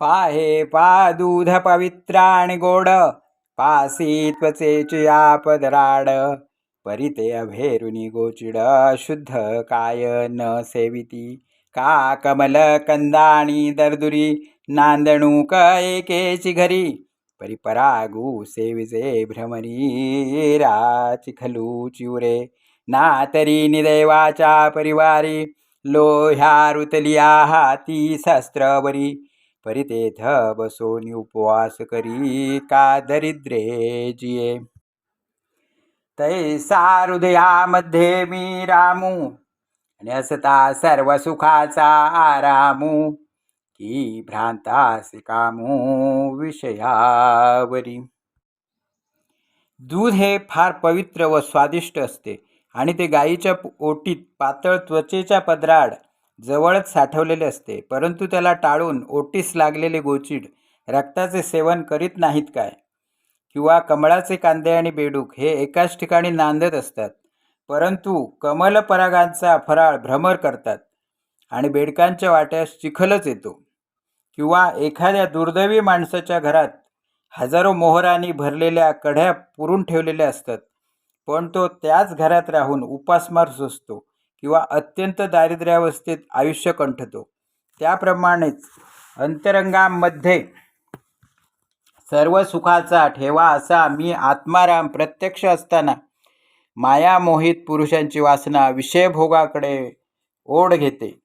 पाहे पा दूध पवित्र आणि गोड पासी त्वचेची आपदराड परिते अभेरुनी गोचिड शुद्ध काय न सेविती का कमल कंदाणी दर्दुरी नांदणूक एकेची घरी परिपरागू सेविजे भ्रमरी राची खलू चिवरे नातरी निदैवाच्या परिवारी लोह्या रुतलिया हाती शस्त्रवरी परितेथ बसोनी उपवास करी का दरिद्रे जिये। तैसा हृदयामध्ये मी रामू आणि असता सर्व सुखाचा आरामू की भ्रांतास कामू विषयावरी। दूध हे फार पवित्र व स्वादिष्ट असते आणि ते गायीच्या ओटीत पातळ त्वचेच्या पदराड जवळच साठवलेले असते परंतु त्याला टाळून ओटीस लागलेले गोचिड रक्ताचे सेवन करीत नाहीत काय? किंवा कमळाचे कांदे आणि बेडूक हे एकाच ठिकाणी नांदत असतात परंतु कमलपरागांचा फराळ भ्रमर करतात आणि बेडकांच्या वाट्यास चिखलच येतो. किंवा एखाद्या दुर्दैवी माणसाच्या घरात हजारो मोहरांनी भरलेल्या कढ्या पुरून ठेवलेल्या असतात पण तो त्याच घरात राहून उपासमार सोसतो किंवा अत्यंत दारिद्र्यावस्थेत आयुष्य कंठतो. त्याप्रमाणेच अंतरंगामध्ये सर्व सुखाचा ठेवा असा मी आत्माराम प्रत्यक्ष असताना मायामोहित पुरुषांची वासना विषयभोगाकडे ओढ घेते.